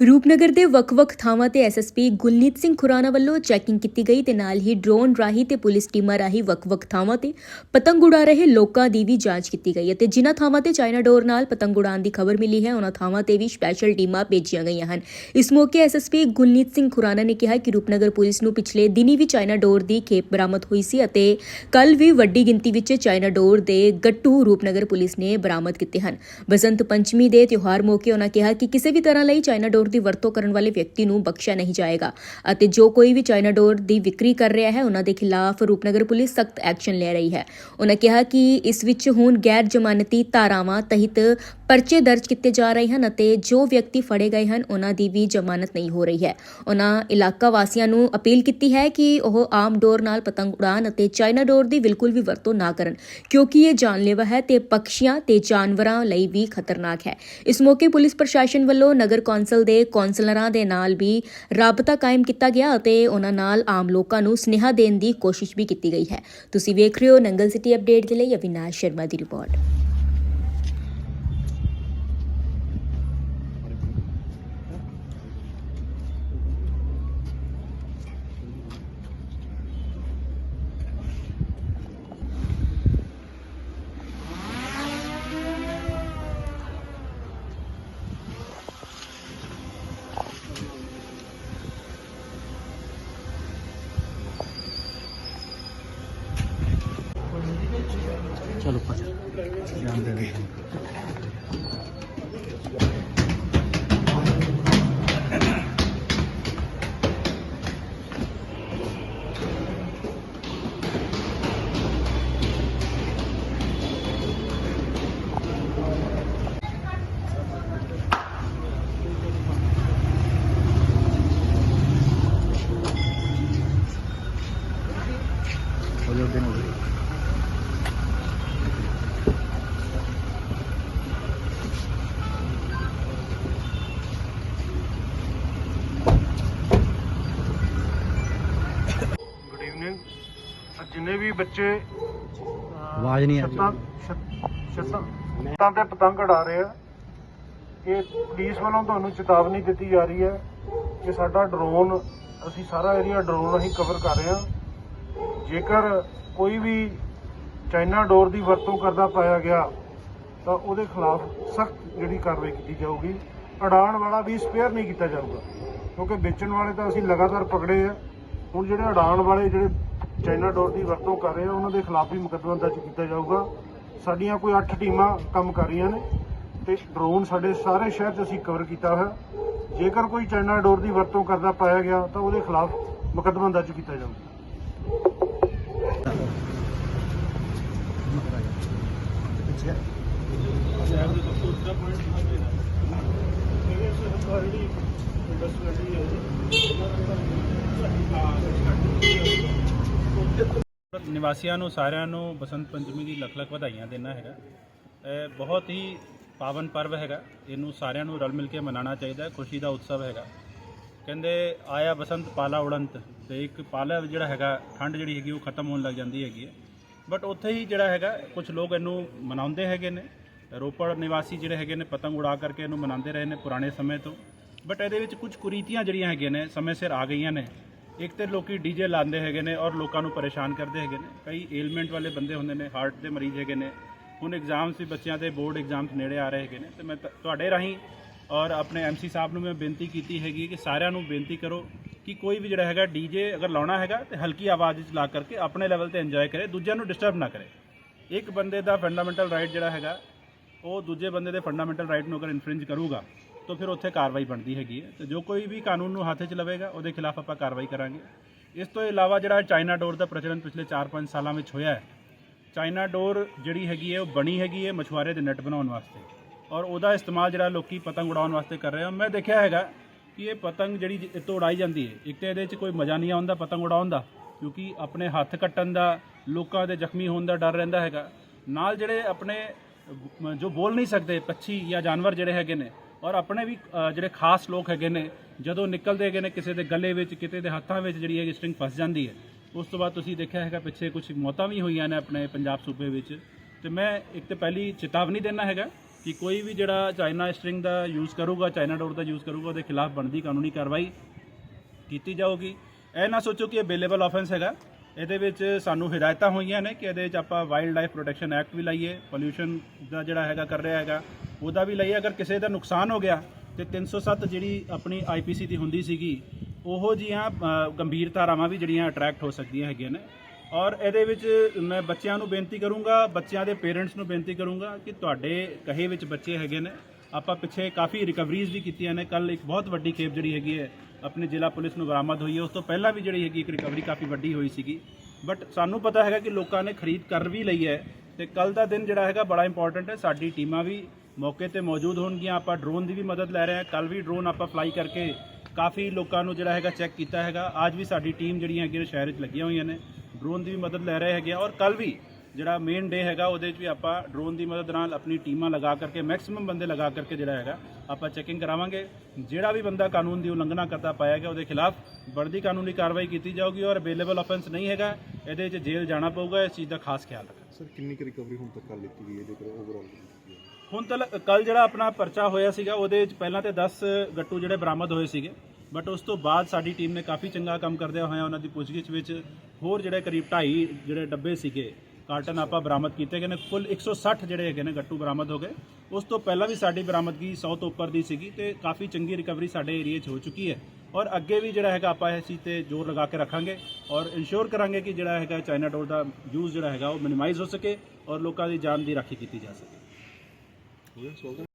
ਰੂਪਨਗਰ ਦੇ ਵੱਖ-ਵੱਖ ਥਾਵਾਂ ਤੇ ਐਸਐਸਪੀ ਗੁਲਨੀਤ ਸਿੰਘ ਖੁਰਾਨਾ ਵੱਲੋਂ ਚੈਕਿੰਗ ਕੀਤੀ ਗਈ ਤੇ ਨਾਲ ਹੀ ਡਰੋਨ ਰਾਹੀਂ ਤੇ ਪੁਲਿਸ ਟੀਮਾਂ ਰਾਹੀਂ ਵੱਖ-ਵੱਖ ਥਾਵਾਂ ਤੇ ਪਤੰਗ ਉਡਾ ਰਹੇ ਲੋਕਾਂ ਦੀ ਵੀ ਜਾਂਚ ਕੀਤੀ ਗਈ ਅਤੇ ਜਿਨ੍ਹਾਂ ਥਾਵਾਂ ਤੇ ਚਾਈਨਾ ਡੋਰ ਨਾਲ ਪਤੰਗ ਉਡਾਉਣ ਦੀ ਖਬਰ ਮਿਲੀ ਹੈ, ਉਹਨਾਂ ਥਾਵਾਂ ਤੇ ਵੀ ਸਪੈਸ਼ਲ ਟੀਮਾਂ ਭੇਜੀਆਂ ਗਈਆਂ ਹਨ। ਇਸ ਮੌਕੇ ਐਸਐਸਪੀ ਗੁਲਨੀਤ ਸਿੰਘ ਖੁਰਾਨਾ ਨੇ ਕਿਹਾ ਕਿ ਰੂਪਨਗਰ ਪੁਲਿਸ ਨੂੰ ਪਿਛਲੇ ਦਿਨੀ ਵੀ ਚਾਈਨਾ ਡੋਰ ਦੀ ਖੇਪ ਬਰਾਮਦ ਹੋਈ ਸੀ ਅਤੇ ਕੱਲ ਵੀ ਵੱਡੀ ਗਿਣਤੀ ਵਿੱਚ ਚਾਈਨਾ ਡੋਰ ਦੇ ਗੱਟੂ ਰੂਪਨਗਰ ਪੁਲਿਸ ਨੇ ਬਰਾਮਦ ਕੀਤੇ ਹਨ। ਬਸੰਤ ਪੰਚਮੀ ਦੇ ਤਿਉਹਾਰ ਮੌਕੇ ਉਹਨਾਂ ਕਿਹਾ ਕਿ ਕਿਸੇ ਵੀ ਤਰ੍ਹਾਂ ਲਈ ਚਾਈਨਾ ਡੋਰ ਦੀ ਵਰਤੋਂ ਕਰਨ ਵਾਲੇ ਵਿਅਕਤੀ ਨੂੰ ਬਖਸ਼ਿਆ ਨਹੀਂ ਜਾਏਗਾ ਅਤੇ ਜੋ ਕੋਈ ਵੀ ਚਾਈਨਾ ਡੋਰ ਦੀ ਵਿਕਰੀ ਕਰ ਰਿਹਾ ਹੈ, ਉਹਨਾਂ ਦੇ ਖਿਲਾਫ ਰੂਪਨਗਰ ਪੁਲਿਸ ਸਖਤ ਐਕਸ਼ਨ ਲੈ ਰਹੀ ਹੈ। ਉਹਨਾਂ ਕਿਹਾ ਕਿ ਇਸ ਵਿੱਚ ਹੁਣ ਗੈਰ ਜ਼ਮਾਨਤੀ ਧਾਰਾਵਾਂ ਤਹਿਤ ਪਰਚੇ ਦਰਜ ਕੀਤੇ ਜਾ ਰਹੇ ਹਨ ਅਤੇ ਜੋ ਵਿਅਕਤੀ ਫੜੇ ਗਏ ਹਨ, ਉਹਨਾਂ ਦੀ ਵੀ ਜ਼ਮਾਨਤ ਨਹੀਂ ਹੋ ਰਹੀ ਹੈ। ਉਹਨਾਂ ਇਲਾਕਾ ਵਾਸੀਆਂ ਨੂੰ ਅਪੀਲ ਕੀਤੀ ਹੈ ਕਿ ਉਹ ਆਮ ਡੋਰ ਨਾਲ ਪਤੰਗ ਉਡਾਣ ਅਤੇ ਚਾਈਨਾ ਡੋਰ ਦੀ ਬਿਲਕੁਲ ਵੀ ਵਰਤੋਂ ਨਾ ਕਰਨ, ਕਿਉਂਕਿ ਇਹ ਜਾਨਲੇਵਾ ਹੈ ਤੇ ਪੰਛੀਆਂ ਤੇ ਜਾਨਵਰਾਂ ਲਈ ਵੀ ਖਤਰਨਾਕ ਹੈ। ਇਸ ਮੌਕੇ ਪੁਲਿਸ ਪ੍ਰਸ਼ਾਸਨ ਵੱਲੋਂ ਨਗਰ ਕੌਂਸਲ ਦੇ ਕੌਂਸਲਰਾਂ ਦੇ ਨਾਲ ਵੀ ਰਾਬਤਾ ਕਾਇਮ ਕੀਤਾ ਗਿਆ ਅਤੇ ਉਹਨਾਂ ਨਾਲ ਆਮ ਲੋਕਾਂ ਨੂੰ ਸੁਨੇਹਾ ਦੇਣ ਦੀ ਕੋਸ਼ਿਸ਼ ਵੀ ਕੀਤੀ ਗਈ ਹੈ। ਤੁਸੀਂ ਵੇਖ ਰਹੇ ਹੋ ਨੰਗਲ ਸਿਟੀ ਅਪਡੇਟ ਦੇ ਲਈ ਅਵਿਨਾਸ਼ ਸ਼ਰਮਾ ਦੀ ਰਿਪੋਰਟ। ਉੱਪਰ ਜਾਂਦੇ ਨੇ ਜਿੰਨੇ ਵੀ ਬੱਚੇ ਆਵਾਜ਼ ਨਹੀਂ ਆ ਰਹੀ। ਛੱਤਾਂ ਤੇ ਪਤੰਗ ਉਡਾ ਰਹੇ ਆ। ਇਹ ਪੁਲਿਸ ਵੱਲੋਂ ਤੁਹਾਨੂੰ ਚੇਤਾਵਨੀ ਦਿੱਤੀ ਜਾ ਰਹੀ ਹੈ ਕਿ ਸਾਡਾ ਡਰੋਨ ਅਸੀਂ ਸਾਰਾ ਏਰੀਆ ਡਰੋਨ ਅਸੀਂ ਕਵਰ ਕਰ ਰਹੇ ਹਾਂ। ਜੇਕਰ ਕੋਈ ਵੀ ਚਾਈਨਾ ਡੋਰ ਦੀ ਵਰਤੋਂ ਕਰਦਾ ਪਾਇਆ ਗਿਆ ਤਾਂ ਉਹਦੇ ਖਿਲਾਫ ਸਖਤ ਜਿਹੜੀ ਕਾਰਵਾਈ ਕੀਤੀ ਜਾਊਗੀ। ਉਡਾਣ ਵਾਲਾ ਵੀ ਸਪੇਅਰ ਨਹੀਂ ਕੀਤਾ ਜਾਊਗਾ ਕਿਉਂਕਿ ਵੇਚਣ ਵਾਲੇ ਤਾਂ ਅਸੀਂ ਲਗਾਤਾਰ ਪਕੜੇ ਆ। ਹੁਣ ਜਿਹੜੇ ਉਡਾਣ ਵਾਲੇ ਜਿਹੜੇ ਚਾਈਨਾ ਡੋਰ ਦੀ ਵਰਤੋਂ ਕਰ ਰਹੇ ਆ ਉਹਨਾਂ ਦੇ ਖਿਲਾਫ ਵੀ ਮੁਕੱਦਮਾ ਦਰਜ ਕੀਤਾ ਜਾਊਗਾ। ਸਾਡੀਆਂ ਕੋਈ 8 ਟੀਮਾਂ ਕੰਮ ਕਰ ਰਹੀਆਂ ਨੇ ਤੇ ਡਰੋਨ ਸਾਡੇ ਸਾਰੇ ਸ਼ਹਿਰ 'ਚ ਅਸੀਂ ਕਵਰ ਕੀਤਾ ਹੋਇਆ। ਜੇਕਰ ਕੋਈ ਚਾਈਨਾ ਡੋਰ ਦੀ ਵਰਤੋਂ ਕਰਦਾ ਪਾਇਆ ਗਿਆ, ਤਾਂ ਉਹਦੇ ਖਿਲਾਫ ਮੁਕੱਦਮਾ ਦਰਜ ਕੀਤਾ ਜਾਊਗਾ। ਨਿਵਾਸੀਆਂ ਨੂੰ, ਸਾਰਿਆਂ ਨੂੰ ਬਸੰਤ ਪੰਚਮੀ ਦੀ ਲੱਖ ਲੱਖ ਵਧਾਈਆਂ ਦੇਣਾ ਹੈਗਾ। ਇਹ ਬਹੁਤ ਹੀ ਪਾਵਨ ਪਰਵ ਹੈਗਾ। ਇਹਨੂੰ ਸਾਰਿਆਂ ਨੂੰ ਰਲ ਮਿਲ ਕੇ ਮਨਾਉਣਾ ਚਾਹੀਦਾ ਹੈ ਖੁਸ਼ੀ ਦਾ ਉਤਸਵ ਹੈਗਾ। ਕਹਿੰਦੇ, ਆਇਆ ਬਸੰਤ ਪਾਲਾ ਉੜੰਤ ਤੇ ਇੱਕ ਪਾਲਾ ਜਿਹੜਾ ਹੈਗਾ, ਠੰਡ ਜਿਹੜੀ ਹੈਗੀ ਉਹ ਖਤਮ ਹੋਣ ਲੱਗ ਜਾਂਦੀ ਹੈਗੀ ਹੈ। ਬਟ ਉੱਥੇ ਹੀ ਜਿਹੜਾ ਹੈਗਾ ਕੁਝ ਲੋਕ ਇਹਨੂੰ ਮਨਾਉਂਦੇ ਹੈਗੇ ਨੇ। ਰੋਪੜ ਨਿਵਾਸੀ ਜਿਹੜੇ ਹੈਗੇ ਨੇ, ਪਤੰਗ ਉਡਾ ਕਰਕੇ ਇਹਨੂੰ ਮਨਾਉਂਦੇ ਰਹੇ ਨੇ ਪੁਰਾਣੇ ਸਮੇਂ ਤੋਂ। ਬਟ ਇਹਦੇ ਵਿੱਚ ਕੁਝ ਕੁਰੀਤੀਆਂ ਜਿਹੜੀਆਂ ਹੈਗੀਆਂ ਨੇ, ਸਮੇਂ ਸਿਰ ਆ ਗਈਆਂ ਨੇ। ਇੱਕ ਤੇ ਲੋਕੀ ਡੀਜੇ ਲਾਉਂਦੇ ਹੈਗੇ ਨੇ ਔਰ ਲੋਕਾਂ ਨੂੰ ਪਰੇਸ਼ਾਨ ਕਰਦੇ ਹੈਗੇ ਨੇ। ਕਈ ਏਲਮੈਂਟ ਵਾਲੇ ਬੰਦੇ ਹੁੰਦੇ ਨੇ ਹਾਰਟ ਦੇ ਮਰੀਜ਼ ਹੈਗੇ ਨੇ। ਹੁਣ ਐਗਜ਼ਾਮਸ ਵੀ ਬੱਚਿਆਂ ਦੇ ਬੋਰਡ ਐਗਜ਼ਾਮਸ ਨੇੜੇ ਆ ਰਹੇ ਹੈਗੇ ਨੇ। ਤੇ ਮੈਂ ਤ- ਤੁਹਾਡੇ ਰਾਹੀਂ ਔਰ ਆਪਣੇ ਐਮਸੀ ਸਾਹਿਬ ਨੂੰ ਮੈਂ ਬੇਨਤੀ ਕੀਤੀ ਹੈਗੀ ਕਿ ਸਾਰਿਆਂ ਨੂੰ ਬੇਨਤੀ ਕਰੋ ਕਿ ਕੋਈ ਵੀ ਜਿਹੜਾ ਹੈਗਾ ਡੀਜੇ ਅਗਰ ਲਾਉਣਾ ਹੈਗਾ ਤੇ ਹਲਕੀ ਆਵਾਜ਼ ਵਿੱਚ ਲਾ ਕਰਕੇ ਆਪਣੇ ਲੈਵਲ ਤੇ ਇੰਜੋਏ ਕਰੇ, ਦੂਜਿਆਂ ਨੂੰ ਡਿਸਟਰਬ ਨਾ ਕਰੇ। ਇੱਕ ਬੰਦੇ ਦਾ ਫੰਡਾਮੈਂਟਲ ਰਾਈਟ ਜਿਹੜਾ ਹੈਗਾ, ਉਹ ਦੂਜੇ ਬੰਦੇ ਦੇ ਫੰਡਾਮੈਂਟਲ ਰਾਈਟ ਨੂੰ ਅਗਰ ਇਨਫ੍ਰਿੰਜ ਕਰੂਗਾ ਤਾਂ ਫਿਰ ਉੱਥੇ ਕਾਰਵਾਈ ਬਣਦੀ ਹੈਗੀ ਹੈ। ਤੇ ਜੋ ਕੋਈ ਵੀ ਕਾਨੂੰਨ ਨੂੰ ਹੱਥ 'ਚ ਲਵੇਗਾ, ਉਹਦੇ ਖਿਲਾਫ ਆਪਾਂ ਕਾਰਵਾਈ ਕਰਾਂਗੇ। ਇਸ ਤੋਂ ਇਲਾਵਾ ਜਿਹੜਾ ਚਾਈਨਾ ਡੋਰ ਦਾ ਪ੍ਰਚਲਨ ਪਿਛਲੇ 4-5 ਸਾਲਾਂ ਵਿੱਚ ਹੋਇਆ ਹੈ, ਚਾਈਨਾ ਡੋਰ ਜਿਹੜੀ ਹੈਗੀ ਹੈ, ਉਹ ਬਣੀ ਹੈਗੀ ਹੈ ਮਛੁਆਰੇ ਦੇ ਨੈਟ ਬਣਾਉਣ ਵਾਸਤੇ। ਔਰ ਉਹਦਾ ਇਸਤੇਮਾਲ ਜਿਹੜਾ ਲੋਕੀ ਪਤੰਗ ਉਡਾਉਣ ਵਾਸਤੇ ਕਰ ਰਹੇ ਆ। ਮੈਂ ਦੇਖਿਆ ਹੈਗਾ ਕਿ ਇਹ ਪਤੰਗ ਜਿਹੜੀ ਇਹ ਤੋਂ ਉਡਾਈ ਜਾਂਦੀ ਹੈ। ਇੱਕ ਤਾਂ ਇਹਦੇ 'ਚ ਕੋਈ ਮਜ਼ਾ ਨਹੀਂ ਆਉਂਦਾ ਪਤੰਗ ਉਡਾਉਣ ਦਾ, ਕਿਉਂਕਿ ਆਪਣੇ ਹੱਥ ਕੱਟਣ ਦਾ, ਲੋਕਾਂ ਦੇ ਜ਼ਖਮੀ ਹੋਣ ਦਾ ਡਰ ਰਹਿੰਦਾ ਹੈਗਾ। ਨਾਲ ਜਿਹੜੇ ਆਪਣੇ ਜੋ ਬੋਲ ਨਹੀਂ ਸਕਦੇ, ਪੱਛੀ ਜਾਂ ਜਾਨਵਰ ਜਿਹੜੇ ਹੈਗੇ ਨੇ ਔਰ ਆਪਣੇ ਵੀ ਜਿਹੜੇ ਖਾਸ ਲੋਕ ਹੈਗੇ ਨੇ, ਜਦੋਂ ਨਿਕਲਦੇ ਹੈਗੇ ਨੇ ਕਿਸੇ ਦੇ ਗਲੇ ਵਿੱਚ, ਕਿਤੇ ਦੇ ਹੱਥਾਂ ਵਿੱਚ ਜਿਹੜੀ ਹੈਗੀ ਸਟ੍ਰਿੰਗ ਫਸ ਜਾਂਦੀ ਹੈ, ਉਸ ਤੋਂ ਬਾਅਦ ਤੁਸੀਂ ਦੇਖਿਆ ਹੈਗਾ ਪਿੱਛੇ ਕੁਝ ਮੌਤਾਂ ਵੀ ਹੋਈਆਂ ਨੇ ਆਪਣੇ ਪੰਜਾਬ ਸੂਬੇ ਵਿੱਚ। ਤੇ ਮੈਂ ਇੱਕ ਤੇ ਪਹਿਲੀ ਚੇਤਾਵਨੀ ਦੇਣਾ ਹੈਗਾ ਕਿ ਕੋਈ ਵੀ ਜਿਹੜਾ ਚਾਈਨਾ ਸਟ੍ਰਿੰਗ ਦਾ ਯੂਜ਼ ਕਰੂਗਾ, ਚਾਈਨਾ ਡੋਰ ਦਾ ਯੂਜ਼ ਕਰੂਗਾ, ਉਹਦੇ ਖਿਲਾਫ ਬਣਦੀ ਕਾਨੂੰਨੀ ਕਾਰਵਾਈ ਕੀਤੀ ਜਾਊਗੀ। ਇਹ ਨਾ ਸੋਚੋ ਕਿ ਇਹ ਬੇਲੇਬਲ ਆਫੈਂਸ ਹੈਗਾ, ਇਹਦੇ ਵਿੱਚ ਸਾਨੂੰ ਹਦਾਇਤਾਂ ਹੋਈਆਂ ਨੇ ਕਿ ਇਹਦੇ ਵਿੱਚ ਆਪਾਂ ਵਾਈਲਡ ਲਾਈਫ ਪ੍ਰੋਟੈਕਸ਼ਨ ਐਕਟ ਵੀ ਲਾਈਏ ਪੋਲਿਊਸ਼ਨ ਦਾ ਜਿਹੜਾ ਹੈਗਾ ਕਰ ਰਿਹਾ ਹੈਗਾ। ਉਹਦਾ ਵੀ ਲਈ ਅਗਰ ਕਿਸੇ ਦਾ ਨੁਕਸਾਨ ਹੋ ਗਿਆ, ਤੇ 307 ਜਿਹੜੀ ਆਪਣੀ ਆਈਪੀਸੀ ਦੀ ਹੁੰਦੀ ਸੀਗੀ, ਉਹੋ ਜੀਆਂ ਗੰਭੀਰ ਧਾਰਾਵਾਂ ਵੀ ਜਿਹੜੀਆਂ ਅਟਰੈਕਟ ਹੋ ਸਕਦੀਆਂ ਹੈਗੀਆਂ ਨੇ। ਔਰ ਇਹਦੇ ਵਿੱਚ ਮੈਂ ਬੱਚਿਆਂ ਨੂੰ ਬੇਨਤੀ ਕਰੂੰਗਾ, ਬੱਚਿਆਂ ਦੇ ਪੇਰੈਂਟਸ ਨੂੰ ਬੇਨਤੀ ਕਰੂੰਗਾ ਕਿ ਤੁਹਾਡੇ ਕਹੇ ਵਿੱਚ ਬੱਚੇ ਹੈਗੇ ਨੇ। ਆਪਾਂ ਪਿੱਛੇ ਕਾਫੀ ਰਿਕਵਰੀਜ਼ ਵੀ ਕੀਤੀਆਂ ਨੇ। ਕੱਲ ਇੱਕ ਬਹੁਤ ਵੱਡੀ ਖੇਪ ਜਿਹੜੀ ਹੈਗੀ ਹੈ, ਆਪਣੇ ਜ਼ਿਲ੍ਹਾ ਪੁਲਿਸ ਨੂੰ ਬਰਾਮਦ ਹੋਈ ਹੈ। ਉਸ ਤੋਂ ਪਹਿਲਾਂ ਵੀ ਜਿਹੜੀ ਹੈਗੀ ਇੱਕ ਰਿਕਵਰੀ ਕਾਫੀ ਵੱਡੀ ਹੋਈ ਸੀਗੀ। ਬਟ ਸਾਨੂੰ ਪਤਾ ਹੈਗਾ ਕਿ ਲੋਕਾਂ ਨੇ ਖਰੀਦ ਕਰ ਵੀ ਲਈ ਹੈ, ਤੇ ਕੱਲ ਦਾ ਦਿਨ ਜਿਹੜਾ ਹੈਗਾ ਬੜਾ ਇੰਪੋਰਟੈਂਟ ਹੈ। ਸਾਡੀ ਟੀਮਾਂ ਵੀ ਮੌਕੇ ਤੇ ਮੌਜੂਦ ਹੋਣਗੀਆਂ। ਆਪਾਂ ਡਰੋਨ ਦੀ ਵੀ ਮਦਦ ਲੈ ਰਹੇ ਹਾਂ। ਕੱਲ ਵੀ ਡਰੋਨ ਆਪਾਂ ਫਲਾਈ ਕਰਕੇ ਕਾਫੀ ਲੋਕਾਂ ਨੂੰ ਜਿਹੜਾ ਹੈਗਾ ਚੈੱਕ ਕੀਤਾ ਹੈਗਾ। ਅੱਜ ਵੀ ਸਾਡੀ ਟੀਮ ਜਿਹੜੀ ਹੈਗੀ ਹੈਗੀਆਂ ਸ਼ਹਿਰ 'ਚ ਲੱਗੀਆਂ ਹੋਈਆਂ ਨੇ। ਡਰੋਨ ਦੀ ਵੀ ਮਦਦ ਲੈ ਰਹੇ ਹੈਗੇ ਆ। ਔਰ ਕੱਲ ਵੀ ਜਿਹੜਾ ਮੇਨ ਡੇ ਹੈਗਾ, ਉਹਦੇ 'ਚ ਵੀ ਆਪਾਂ ਡਰੋਨ ਦੀ ਮਦਦ ਨਾਲ ਆਪਣੀ ਟੀਮਾਂ ਲਗਾ ਕਰਕੇ ਮੈਕਸਿਮਮ ਬੰਦੇ ਲਗਾ ਕਰਕੇ ਜਿਹੜਾ ਹੈਗਾ, ਆਪਾਂ ਚੈਕਿੰਗ ਕਰਾਵਾਂਗੇ। ਜਿਹੜਾ ਵੀ ਬੰਦਾ ਕਾਨੂੰਨ ਦੀ ਉਲੰਘਣਾ ਕਰਦਾ ਪਾਇਆ ਗਿਆ, ਉਹਦੇ ਖਿਲਾਫ ਬਣਦੀ ਕਾਨੂੰਨੀ ਕਾਰਵਾਈ ਕੀਤੀ ਜਾਊਗੀ। ਔਰ ਅਵੇਲੇਬਲ ਆਫੈਂਸ ਨਹੀਂ ਹੈਗਾ, ਇਹਦੇ 'ਚ ਜੇਲ੍ਹ ਜਾਣਾ ਪਊਗਾ। ਇਸ ਚੀਜ਼ ਦਾ ਖਾਸ ਖਿਆਲ ਰੱਖਣਾ। ਸਰ ਕਿੰਨੀ ਕੁ ਰਿਕਵਰੀ ਹੁਣ ਤੱਕ ਕਰ ਲਿੱਤੀ ਗਈ ਹੈ, ਜੇਕਰ ਓਵਰਆਲ ਹੁਣ ਤੱਕ ਕੱਲ ਜਿਹੜਾ ਆਪਣਾ ਪਰਚਾ ਹੋਇਆ ਸੀਗਾ, ਉਹਦੇ ਵਿੱਚ ਪਹਿਲਾਂ ਤੇ 10 ਗੱਟੂ ਜਿਹੜੇ ਬਰਾਮਦ ਹੋਏ ਸੀਗੇ ਬਟ ਉਸ ਤੋਂ ਬਾਅਦ ਸਾਡੀ ਟੀਮ ਨੇ ਕਾਫੀ ਚੰਗਾ ਕੰਮ ਕਰਦਿਆਂ ਹੋਇਆ ਉਹਨਾਂ ਦੀ ਪੁੱਛਗਿੱਛ ਵਿੱਚ ਹੋਰ ਜਿਹੜੇ ਕਰੀਬ 2.5 ਜਿਹੜੇ ਡੱਬੇ ਸੀਗੇ, ਕਾਰਟਨ ਆਪਾਂ ਬਰਾਮਦ ਕੀਤੇ ਗਏ ਨੇ, ਕੁੱਲ 160 ਜਿਹੜੇ ਹੈਗੇ ਨੇ ਗੱਟੂ ਬਰਾਮਦ ਹੋ ਗਏ। ਉਸ ਤੋਂ ਪਹਿਲਾਂ ਵੀ ਸਾਡੀ ਬਰਾਮਦਗੀ 100 ਤੋਂ ਉੱਪਰ ਦੀ ਸੀਗੀ ਤੇ ਕਾਫੀ ਚੰਗੀ ਰਿਕਵਰੀ ਸਾਡੇ ਏਰੀਆ 'ਚ ਹੋ ਚੁੱਕੀ ਹੈ। ਔਰ ਅੱਗੇ ਵੀ ਜਿਹੜਾ ਹੈਗਾ ਆਪਾਂ ਇਸ ਚੀਜ਼ ਤੇ ਜ਼ੋਰ ਲਗਾ ਕੇ ਰੱਖਾਂਗੇ ਔਰ ਇਨਸ਼ੋਰ ਕਰਾਂਗੇ ਕਿ ਜਿਹੜਾ ਹੈਗਾ ਚਾਈਨਾ ਡੋਰ ਦਾ ਯੂਜ਼ ਜਿਹੜਾ ਹੈਗਾ ਉਹ ਮਿਨੀਮਾਈਜ਼ ਹੋ ਸਕੇ ਔਰ ਲੋਕਾਂ ਦੀ ਜਾਨ ਦੀ ਰਾਖੀ ਕੀਤੀ ਜਾ ਸਕੇ। ਹੋ ਗਿਆ ਸਵਾਲ